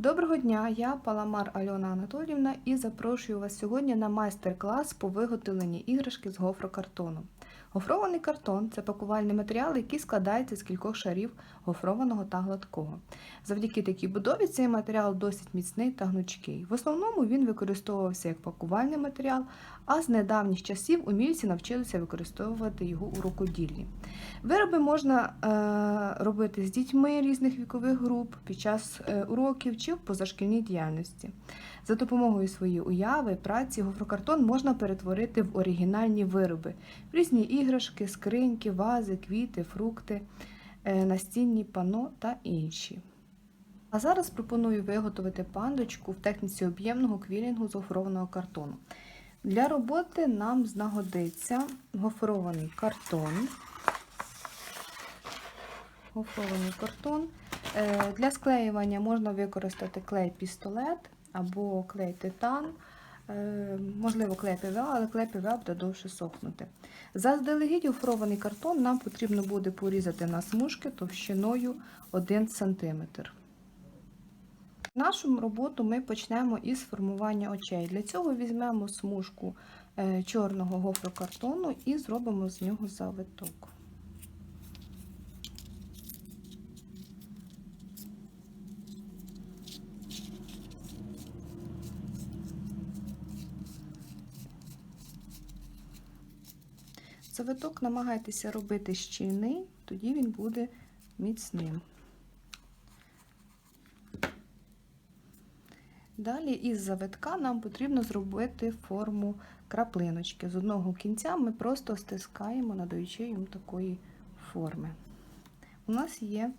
Доброго дня, я Паламар Альона Анатоліївна і запрошую вас сьогодні на майстер-клас по виготовленні іграшки з гофрокартону. Гофрований картон це пакувальний матеріал, який складається з кількох шарів гофрованого та гладкого. Завдяки такій будові цей матеріал досить міцний та гнучкий. В основному він використовувався як пакувальний матеріал, а з недавніх часів умільці навчилися використовувати його у рукоділлі. Вироби можна е, робити з дітьми різних вікових груп під час е, уроків чи в позашкільній діяльності. За допомогою своєї уяви, праці гофрокартон можна перетворити в оригінальні вироби, різні іграшки, скриньки, вази, квіти, фрукти, е, настінні пано та інші. А зараз пропоную виготовити пандочку в техніці об'ємного квілінгу з гофрованого картону. Для роботи нам знагодиться гофрований картон. Гофрований картон. Е, Для склеювання можна використати клей пістолет або клей титан. Е, Можливо, клей ПВА, але клей ПВА буде довше сохнути. Заздалегідь гофрований картон нам потрібно буде порізати на смужки товщиною 1 см. Нашу роботу ми почнемо із формування очей. Для цього візьмемо смужку е, чорного гофрокартону і зробимо з нього завиток. Завиток намагайтеся робити щільний, тоді він буде міцним. Далі із завитка нам потрібно зробити форму краплиночки. З одного кінця ми просто стискаємо, надаючи їм такої форми. У нас є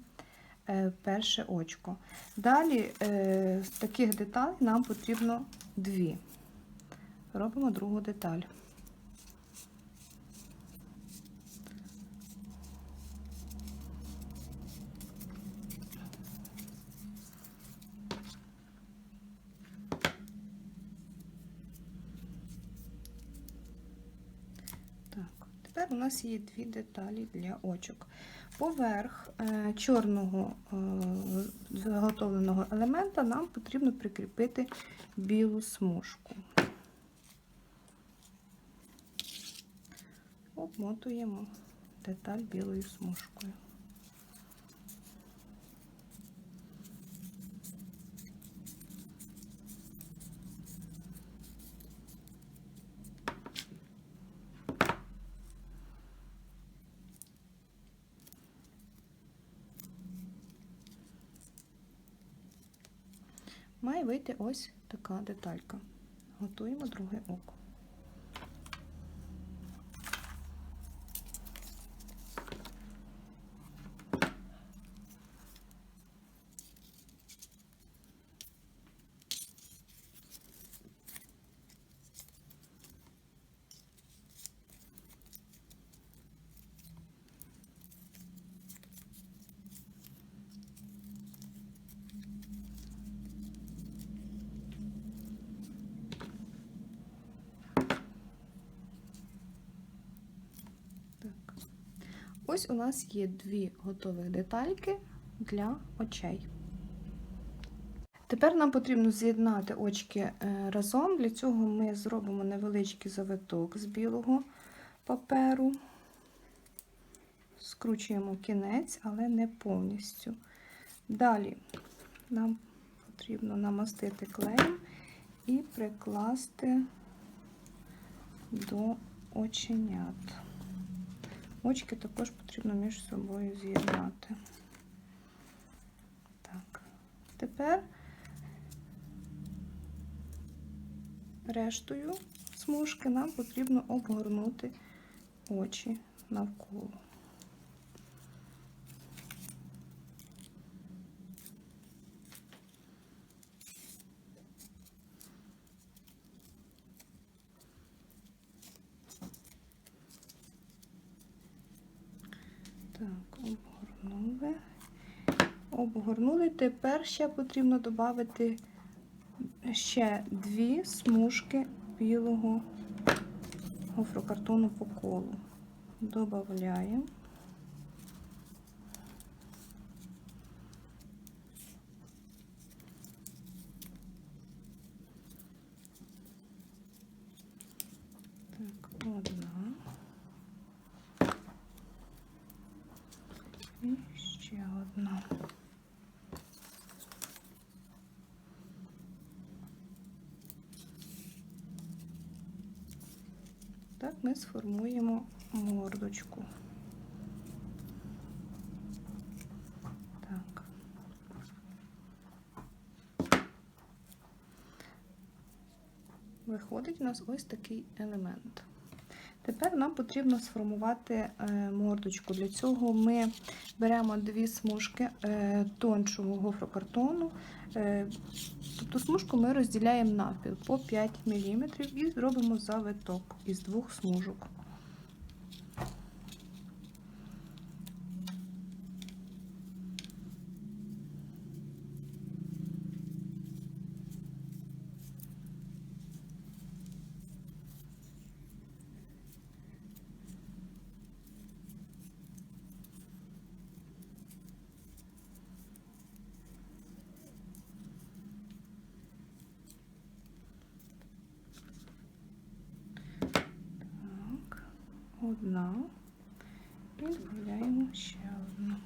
е, перше очко. Далі е, з таких деталей нам потрібно дві. Робимо другу деталь. Так, тепер у нас є дві деталі для очок. Поверх е, чорного е, заготовленого елемента нам потрібно прикріпити білу смужку. Обмотуємо деталь білою смужкою. Має вийти ось така деталька. Готуємо друге око. Ось у нас є дві готових детальки для очей. Тепер нам потрібно з'єднати очки е, разом. Для цього ми зробимо невеличкий завиток з білого паперу, скручуємо кінець, але не повністю. Далі нам потрібно намастити клеєм і прикласти до оченят. Очки також потрібно між собою з'єднати. Так, тепер рештою смужки нам потрібно обгорнути очі навколо. Так, обгорнули. Обгорнули. Тепер ще потрібно додати ще дві смужки білого гофрокартону по колу. Додаємо. Одна. І ще одна. Так ми сформуємо мордочку. Так. Виходить у нас ось такий елемент. Тепер нам потрібно сформувати е, мордочку. Для цього ми беремо дві смужки е, тоншого гофрокартону. Е, Тобто смужку ми розділяємо навпіл по 5 мм і зробимо завиток із двох смужок. одна. І додаємо ще одну.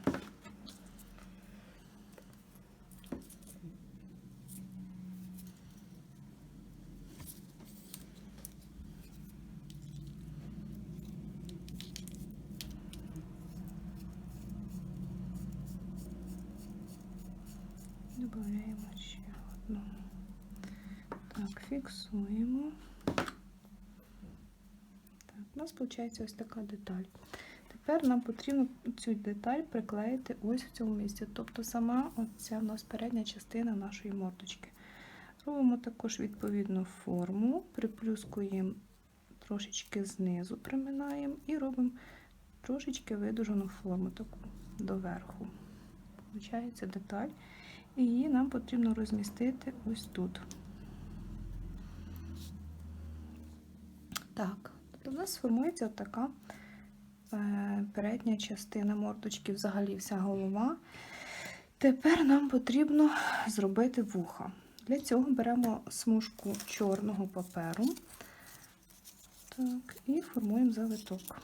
Додаємо ще одну. Так, фіксуємо. Нас виходить ось така деталь. Тепер нам потрібно цю деталь приклеїти ось в цьому місці. Тобто сама оця у нас передня частина нашої мордочки. Робимо також відповідну форму, приплюскуємо трошечки знизу, приминаємо і робимо трошечки видужену форму таку доверху. Получається деталь. І її нам потрібно розмістити ось тут. Так, в нас формується така е, передня частина мордочки, взагалі вся голова. Тепер нам потрібно зробити вуха. Для цього беремо смужку чорного паперу так, і формуємо завиток.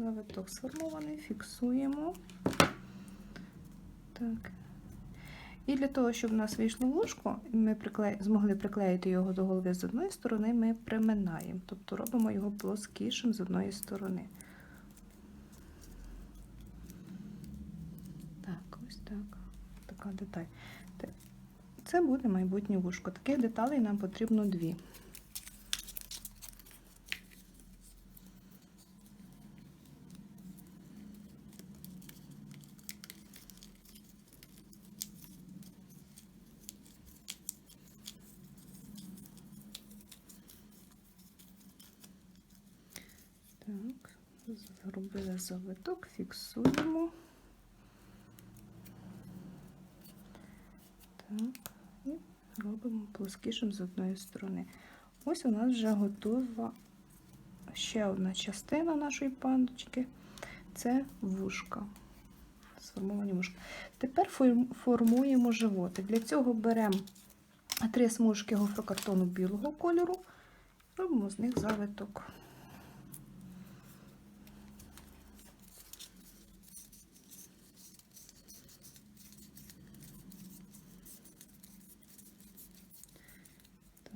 Завиток сформований, фіксуємо. Так. І для того, щоб у нас вийшло вушко, і ми прикле... змогли приклеїти його до голови з одної сторони, ми приминаємо, тобто робимо його плоскішим з одної сторони. Так, ось так. Така деталь. Це буде майбутнє вушко. Таких деталей нам потрібно дві. Так, зробили завиток, фіксуємо. Так, і робимо плоскішим з одної сторони. Ось у нас вже готова ще одна частина нашої пандочки це вушка. Сформовані вушка. Тепер формуємо животик. Для цього беремо три смужки гофрокартону білого кольору, робимо з них завиток.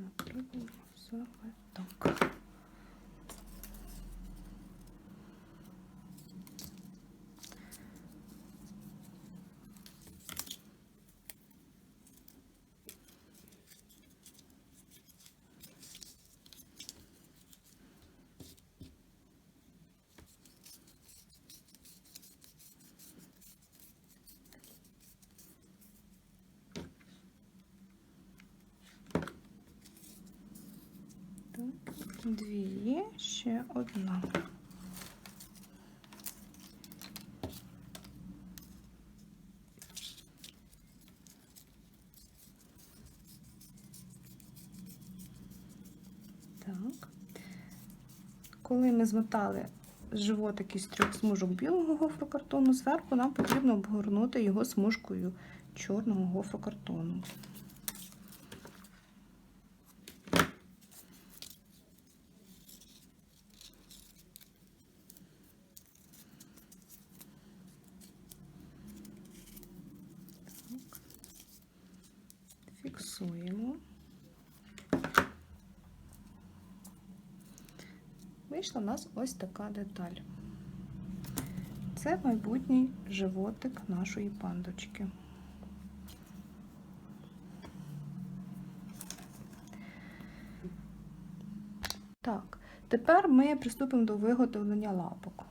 Так, робимо завиток. Дві, ще одна. Так. Коли ми змотали животик із трьох смужок білого гофрокартону, зверху нам потрібно обгорнути його смужкою чорного гофрокартону. Так. Фіксуємо. Вийшла у нас ось така деталь. Це майбутній животик нашої пандочки. Так, тепер ми приступимо до виготовлення лапок.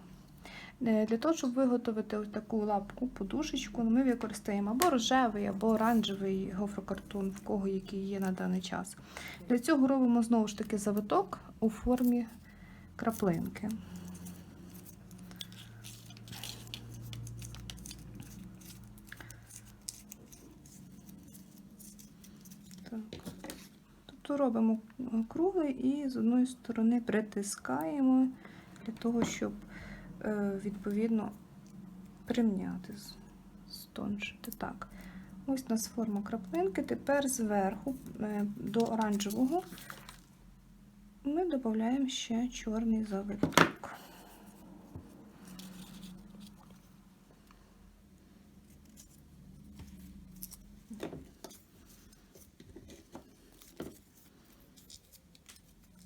Е, Для того, щоб виготовити ось таку лапку, подушечку, ми використаємо або рожевий, або оранжевий гофрокартон, в кого який є на даний час. Для цього робимо знову ж таки завиток у формі краплинки. Тобто робимо круги і з одної сторони притискаємо для того, щоб е, відповідно примняти, стоншити. Так. Ось у нас форма краплинки. Тепер зверху е, до оранжевого ми додаємо ще чорний завиток.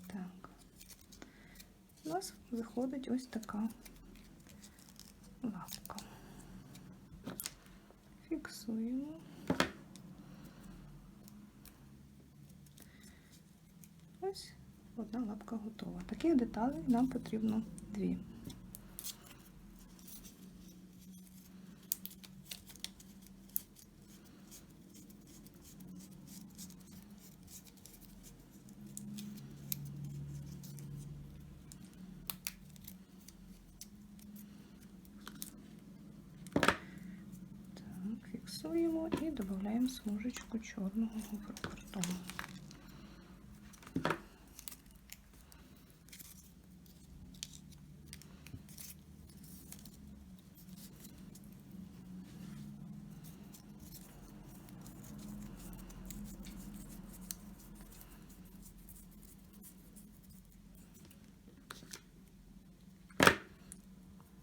Так. У нас виходить ось така готова. Таких деталей нам потрібно дві. Так, фіксуємо і додаємо смужечку чорного гофрокартону.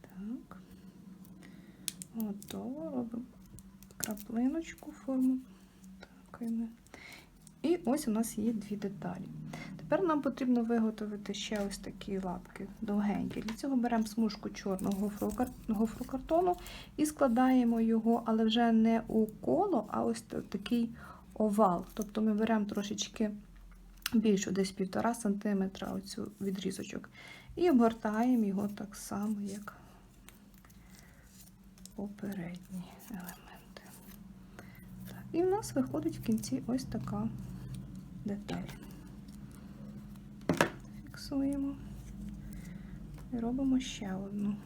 Так. Готово. Робимо краплиночку форму. Так, і ми. І ось у нас є дві деталі. Тепер нам потрібно виготовити ще ось такі лапки довгенькі. Для цього беремо смужку чорного гофрокар- гофрокартону і складаємо його, але вже не у коло, а ось такий овал. Тобто ми беремо трошечки більшу, десь 1,5 см оцю відрізочок. І обгортаємо його так само, як попередні елементи. І в нас виходить в кінці ось така деталь. Фіксуємо і робимо ще одну.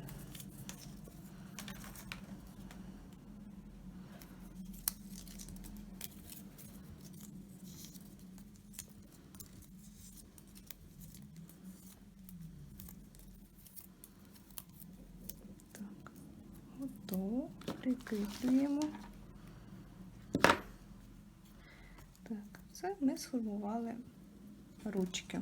Так, готово. Прикріплюємо. Так, це ми сформували ручки.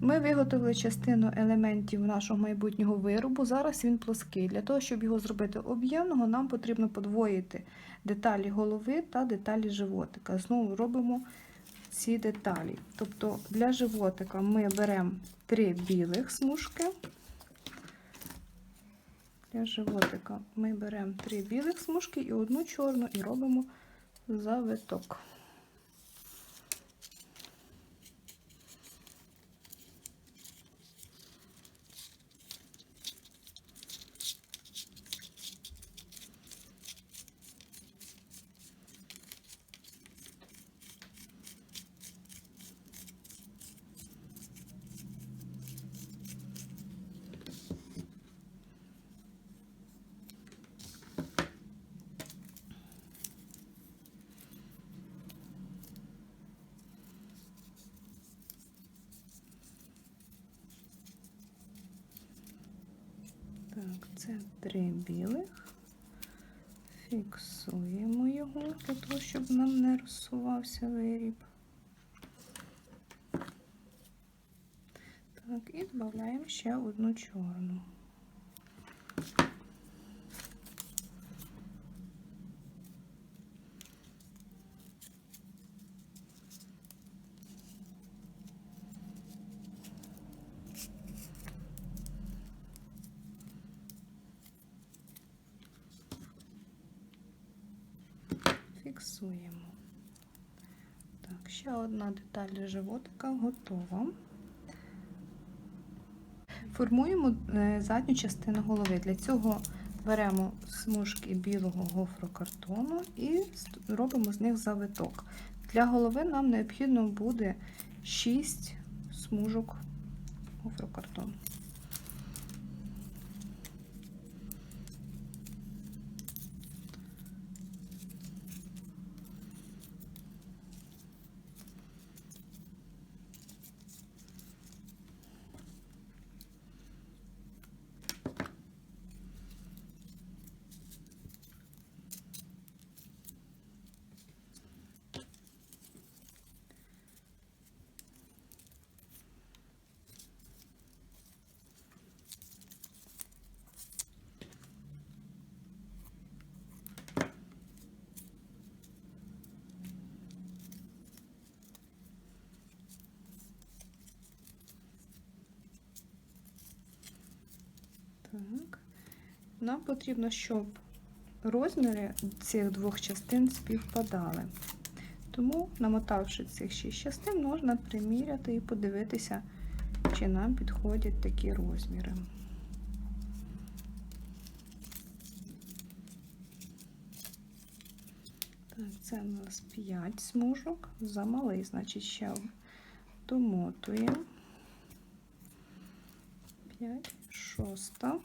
Ми виготовили частину елементів нашого майбутнього виробу. Зараз він плоский. Для того, щоб його зробити об'ємного, нам потрібно подвоїти деталі голови та деталі животика. Знову робимо ці деталі. Тобто для животика ми беремо три білих смужки. Для животика ми беремо три білих смужки і одну чорну і робимо завиток. Це три білих. Фіксуємо його для того, щоб нам не розсувався виріб. Так, і додаємо ще одну чорну. Фіксуємо. Так, ще одна деталь животика готова. Формуємо е, задню частину голови. Для цього беремо смужки білого гофрокартону і робимо з них завиток. Для голови нам необхідно буде 6 смужок гофрокартону. Так. Нам потрібно, щоб розміри цих двох частин співпадали. Тому, намотавши цих шість частин, можна приміряти і подивитися, чи нам підходять такі розміри. Так, це у нас 5 смужок, замалий, значить, ще домотуємо. 5, шоста.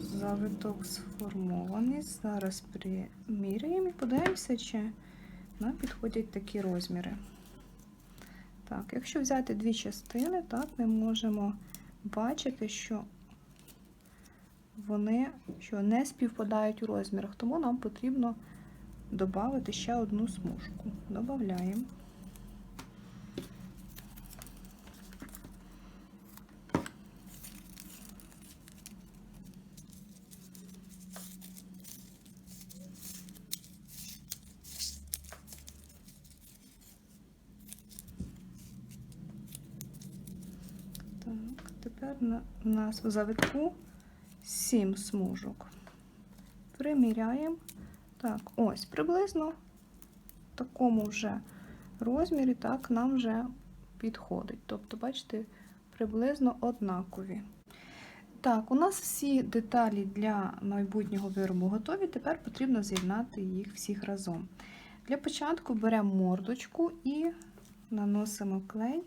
Завиток сформований. Зараз приміряємо і подивимося, чи нам підходять такі розміри. Так, якщо взяти дві частини, так, ми можемо бачити, що вони що не співпадають у розмірах, тому нам потрібно додати ще одну смужку. Додаємо. Так, тепер на- у нас у завитку 7 смужок. Приміряємо. Так, ось приблизно в такому вже розмірі так нам вже підходить. Тобто, бачите, приблизно однакові. Так, у нас всі деталі для майбутнього виробу готові. Тепер потрібно з'єднати їх всіх разом. Для початку беремо мордочку і наносимо клей,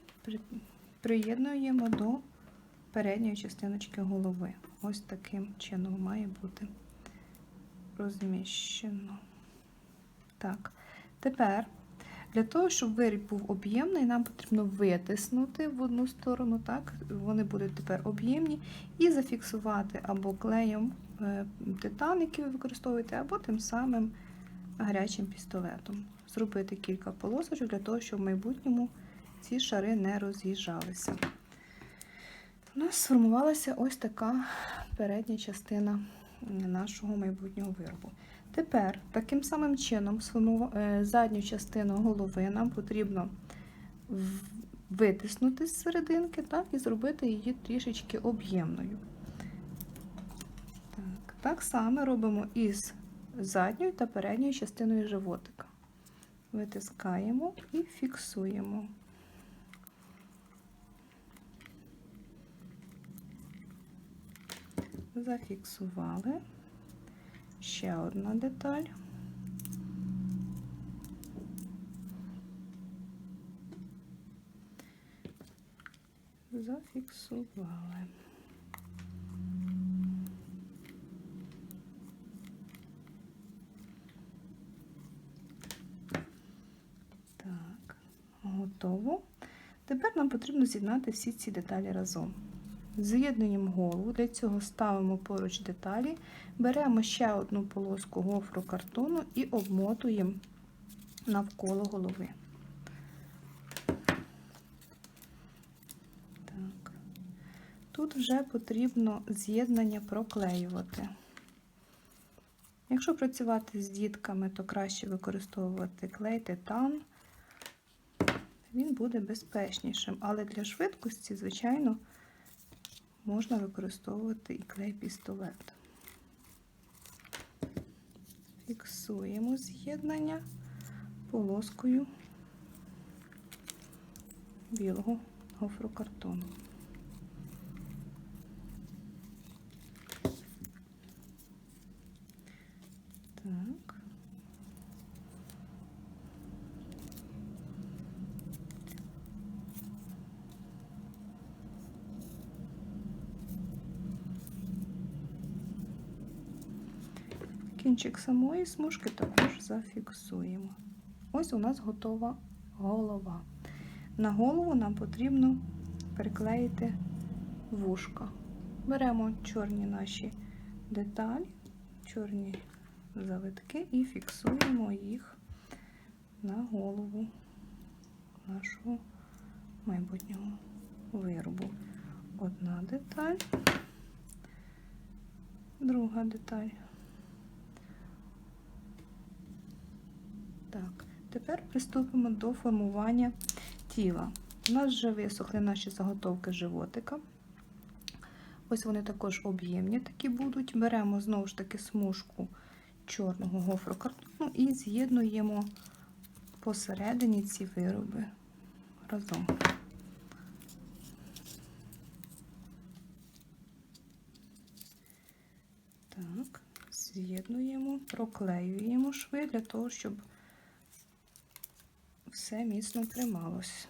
приєднуємо до передньої частиночки голови. Ось таким чином має бути розміщено. Так, тепер для того, щоб виріб був об'ємний, нам потрібно витиснути в одну сторону, так, вони будуть тепер об'ємні, і зафіксувати або клеєм е, титан, який ви використовуєте, або тим самим гарячим пістолетом. Зробити кілька полосочок для того, щоб в майбутньому ці шари не роз'їжджалися. У нас сформувалася ось така передня частина нашого майбутнього виробу. Тепер таким самим чином е, задню частину голови нам потрібно витиснути з серединки так, і зробити її трішечки об'ємною. Так, так само робимо із задньою та передньою частиною животика. Витискаємо і фіксуємо. Зафіксували. Ще одна деталь. зафіксували. Так, готово. Тепер нам потрібно з'єднати всі ці деталі разом. З'єднуємо голову, для цього ставимо поруч деталі, беремо ще одну полоску гофру картону і обмотуємо навколо голови. Так. Тут вже потрібно з'єднання проклеювати. Якщо працювати з дітками, то краще використовувати клей титан. Він буде безпечнішим, але для швидкості, звичайно, можна використовувати і клей пістолет. Фіксуємо з'єднання полоскою білого гофрокартону. Так. Кінчик самої смужки також зафіксуємо. Ось у нас готова голова. На голову нам потрібно приклеїти вушка. Беремо чорні наші деталі, чорні завитки і фіксуємо їх на голову нашого майбутнього виробу. Одна деталь, друга деталь. Так, тепер приступимо до формування тіла. У нас вже висохли наші заготовки животика. Ось вони також об'ємні такі будуть. Беремо знову ж таки смужку чорного гофрокартону і з'єднуємо посередині ці вироби разом. Так, з'єднуємо, проклеюємо шви для того, щоб все міцно трималось.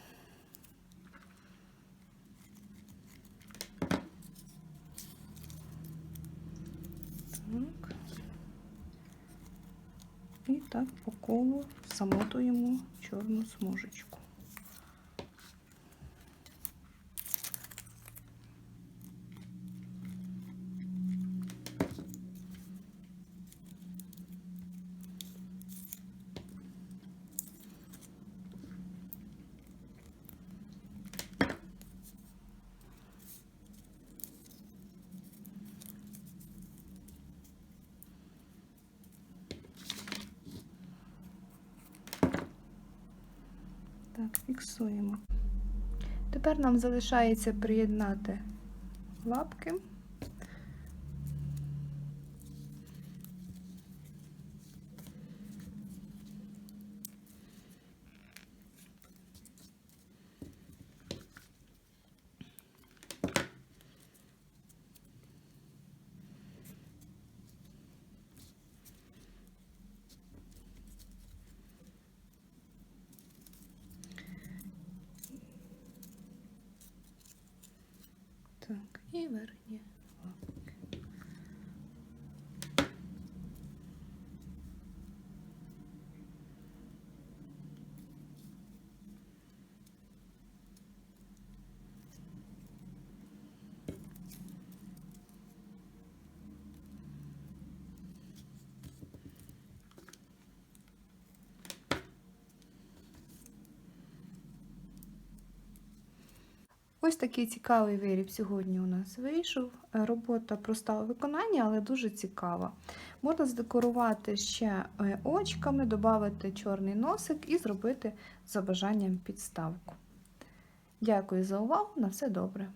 Так. І так по колу замотуємо чорну смужечку. Так, фіксуємо. Тепер нам залишається приєднати лапки. Так, і верхні лапки. Ось такий цікавий виріб сьогодні у нас вийшов. Е, Робота проста у виконанні, але дуже цікава. Можна здекорувати ще е, очками, додати чорний носик і зробити за бажанням підставку. Дякую за увагу! На все добре!